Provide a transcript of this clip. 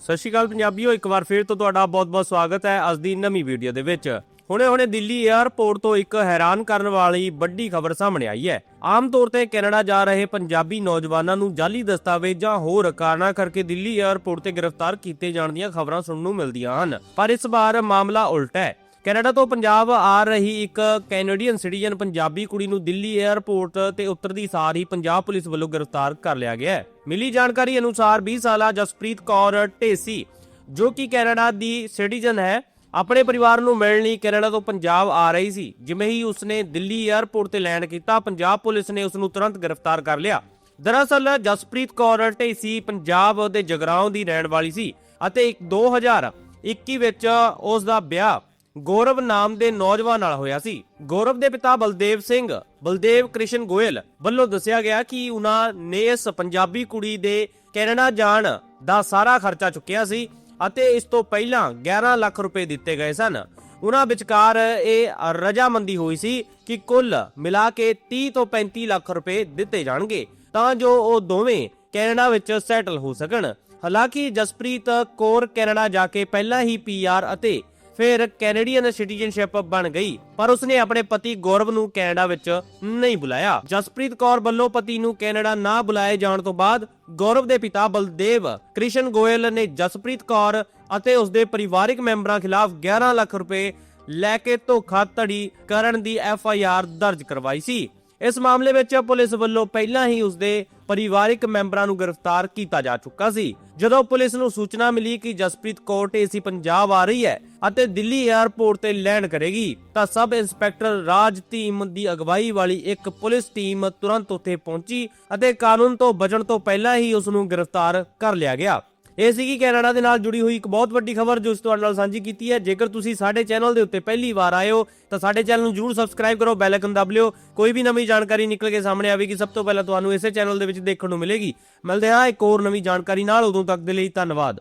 ਸਤਿ ਸ਼੍ਰੀ ਅਕਾਲ ਪੰਜਾਬੀਓ, ਇੱਕ ਵਾਰ ਫੇਰ ਤੋਂ ਤੁਹਾਡਾ ਬਹੁਤ-ਬਹੁਤ ਸਵਾਗਤ ਹੈ ਅੱਜ ਦੀ ਨਵੀਂ ਵੀਡੀਓ ਦੇ ਵਿੱਚ। ਹੁਣੇ-ਹੁਣੇ ਦਿੱਲੀ 에ਅਰਪੋਰਟ ਤੋਂ ਇੱਕ ਹੈਰਾਨ ਕਰਨ ਵਾਲੀ ਵੱਡੀ ਖਬਰ ਸਾਹਮਣੇ ਆਈ ਹੈ। ਆਮ ਤੌਰ ਤੇ ਕੈਨੇਡਾ ਜਾ ਰਹੇ ਪੰਜਾਬੀ ਨੌਜਵਾਨਾਂ ਨੂੰ ਜਾਲੀ ਦਸਤਾਵੇਜ਼ਾਂ ਹੋਰ ਕਾਰਨਾਂ ਕਰਕੇ ਦਿੱਲੀ 에ਅਰਪੋਰਟ ਤੇ ਗ੍ਰਿਫਤਾਰ ਕੀਤੇ ਜਾਣ ਦੀਆਂ ਖਬਰਾਂ ਸੁਣਨ ਨੂੰ ਮਿਲਦੀਆਂ ਹਨ। ਪਰ ਇਸ ਵਾਰ ਮਾਮਲਾ ਉਲਟਾ ਹੈ। ਕੈਨੇਡਾ ਤੋਂ ਪੰਜਾਬ ਆ ਰਹੀ ਇੱਕ ਕੈਨੇਡੀਅਨ ਸਿਟੀਜ਼ਨ ਪੰਜਾਬੀ ਕੁੜੀ ਨੂੰ ਦਿੱਲੀ 에ਅਰਪੋਰਟ ਤੇ ਉਤਰਦੀ ਸਾਰ ਹੀ ਪੰਜਾਬ ਪੁਲਿਸ ਵੱਲੋਂ ਗ੍ਰਿਫਤਾਰ ਕਰ ਲਿਆ ਗਿਆ ਹੈ। ਮਿਲੀ ਜਾਣਕਾਰੀ ਅਨੁਸਾਰ 20 ਸਾਲਾ ਜਸਪ੍ਰੀਤ ਕੌਰ ਢੇਸੀ, ਜੋ ਕਿ ਕੈਨੇਡਾ ਦੀ ਸਿਟੀਜ਼ਨ ਹੈ, ਆਪਣੇ ਪਰਿਵਾਰ ਨੂੰ ਮਿਲਣ ਲਈ ਕੈਨੇਡਾ ਤੋਂ ਪੰਜਾਬ ਆ ਰਹੀ ਸੀ। ਜਿਵੇਂ ਹੀ ਉਸਨੇ ਦਿੱਲੀ 에ਅਰਪੋਰਟ ਤੇ ਲੈਂਡ ਕੀਤਾ, ਪੰਜਾਬ ਪੁਲਿਸ ਨੇ ਉਸ ਨੂੰ ਤੁਰੰਤ ਗ੍ਰਿਫਤਾਰ ਕਰ ਲਿਆ। ਦਰਅਸਲ ਜਸਪ੍ਰੀਤ ਕੌਰ ਢੇਸੀ ਪੰਜਾਬ ਦੇ ਜਗਰਾਉਂ ਦੀ ਰਹਿਣ ਵਾਲੀ ਸੀ ਅਤੇ ਇੱਕ 2021 ਵਿੱਚ ਉਸ ਦਾ ਵਿਆਹ ਗੌਰਵ ਨਾਮ ਦੇ ਨੌਜਵਾਨ ਨਾਲ ਹੋਇਆ ਸੀ। ਗੌਰਵ ਦੇ ਪਿਤਾ ਬਲਦੇਵ ਸਿੰਘ, ਬਲਦੇਵ ਕ੍ਰਿਸ਼ਨ ਗੋਇਲ ਵੱਲੋਂ ਦੱਸਿਆ ਗਿਆ ਕਿ ਉਹਨਾਂ ਨੇ ਇਸ ਪੰਜਾਬੀ ਕੁੜੀ ਦੇ ਕੈਨੇਡਾ ਜਾਣ ਦਾ ਸਾਰਾ ਖਰਚਾ ਚੁੱਕਿਆ ਸੀ ਅਤੇ ਇਸ ਤੋਂ ਪਹਿਲਾਂ 11 ਲੱਖ ਰੁਪਏ ਦਿੱਤੇ ਗਏ ਸਨ। ਉਹਨਾਂ ਵਿਚਕਾਰ ਇਹ ਰਜਾਮੰਦੀ ਹੋਈ ਸੀ ਕਿ ਕੁੱਲ ਮਿਲਾ ਕੇ 30 ਤੋਂ 35 ਲੱਖ ਰੁਪਏ ਦਿੱਤੇ ਜਾਣਗੇ ਤਾਂ ਜੋ ਉਹ ਦੋਵੇਂ ਕੈਨੇਡਾ ਵਿੱਚ ਸੈਟਲ ਹੋ ਸਕਣ। ਹਾਲਾਂਕਿ ਜਸਪ੍ਰੀਤ ਕੌਰ ਕੈਨੇਡਾ ਜਾ ਕੇ ਪਹਿਲਾਂ ਹੀ ਪੀਆਰ ਅਤੇ ਫਿਰ ਕੈਨੇਡੀਅਨ ਸਿਟੀਜ਼ਨਸ਼ਿਪ ਬਣ ਗਈ, ਪਰ ਉਸਨੇ ਆਪਣੇ ਪਤੀ ਗੌਰਵ ਨੂੰ ਕੈਨੇਡਾ ਵਿੱਚ ਨਹੀਂ ਬੁਲਾਇਆ। ਜਸਪ੍ਰੀਤ ਕੌਰ ਵੱਲੋਂ ਪਤੀ ਨੂੰ ਕੈਨੇਡਾ ਨਾ ਬੁਲਾਏ ਜਾਣ ਤੋਂ ਬਾਅਦ ਗੌਰਵ ਦੇ ਪਿਤਾ ਬਲਦੇਵ ਕ੍ਰਿਸ਼ਨ ਗੋਇਲ ਨੇ ਜਸਪ੍ਰੀਤ ਕੌਰ ਅਤੇ ਉਸਦੇ ਪਰਿਵਾਰਕ ਮੈਂਬਰਾਂ ਖਿਲਾਫ 11 ਲੱਖ ਰੁਪਏ ਲੈ ਕੇ ਧੋਖਾਧੜੀ ਕਰਨ ਦੀ ਐਫ ਆਈ ਆਰ ਦਰਜ ਕਰਵਾਈ ਸੀ। ਇਸ ਮਾਮਲੇ ਵਿੱਚ ਪੁਲਿਸ ਵੱਲੋਂ ਪਹਿਲਾਂ ਹੀ ਉਸਦੇ ਪਰਿਵਾਰਕ ਮੈਂਬਰਾਂ ਨੂੰ ਗ੍ਰਿਫਤਾਰ ਕੀਤਾ ਜਾ ਚੁੱਕਾ ਸੀ। ਜਦੋਂ ਪੁਲਿਸ ਨੂੰ ਸੂਚਨਾ ਮਿਲੀ ਕਿ ਜਸਪ੍ਰੀਤ ਕੌਰ ਢੇਸੀ ਪੰਜਾਬ ਆ ਰਹੀ ਹੈ ਅਤੇ ਦਿੱਲੀ 에ਅਰਪੋਰਟ ਤੇ ਲੈਂਡ ਕਰੇਗੀ, ਤਾਂ ਸਬ ਇੰਸਪੈਕਟਰ ਰਾਜ ਧੀਮ ਦੀ ਅਗਵਾਈ ਵਾਲੀ ਇੱਕ ਪੁਲਿਸ ਟੀਮ ਤੁਰੰਤ ਉੱਥੇ ਪਹੁੰਚੀ ਅਤੇ ਕਾਨੂੰਨ ਤੋਂ ਬਚਣ ਤੋਂ ਪਹਿਲਾਂ ਹੀ ਉਸ ਨੂੰ ਗ੍ਰਿਫਤਾਰ ਕਰ ਲਿਆ ਗਿਆ। ਇਹ ਸੀਗੀ ਕੈਨੇਡਾ ਦੇ ਨਾਲ ਜੁੜੀ ਹੋਈ ਇੱਕ ਬਹੁਤ ਵੱਡੀ ਖਬਰ ਜੋ ਇਸ ਤੁਹਾਡੇ ਨਾਲ ਸਾਂਝੀ ਕੀਤੀ ਹੈ। ਜੇਕਰ ਤੁਸੀਂ ਸਾਡੇ ਚੈਨਲ ਦੇ ਉੱਤੇ ਪਹਿਲੀ ਵਾਰ ਆਏ ਹੋ, ਤਾਂ ਸਾਡੇ ਚੈਨਲ ਨੂੰ ਜਰੂਰ ਸਬਸਕ੍ਰਾਈਬ ਕਰੋ ਬੈਲ ਆਈਕਨ ਦਬ ਲਿਓ। ਕੋਈ ਵੀ ਨਵੀਂ ਜਾਣਕਾਰੀ ਨਿਕਲ ਕੇ ਸਾਹਮਣੇ ਆਵੇਗੀ, ਸਭ ਤੋਂ ਪਹਿਲਾਂ ਤੁਹਾਨੂੰ ਇਸੇ ਚੈਨਲ ਦੇ ਵਿੱਚ ਦੇਖਣ ਨੂੰ ਮਿਲੇਗੀ। ਮਿਲਦੇ ਹਾਂ ਇੱਕ ਹੋਰ ਨਵੀਂ ਜਾਣਕਾਰੀ ਨਾਲ। ਉਦੋਂ ਤੱਕ ਦੇ ਲਈ ਧੰਨਵਾਦ।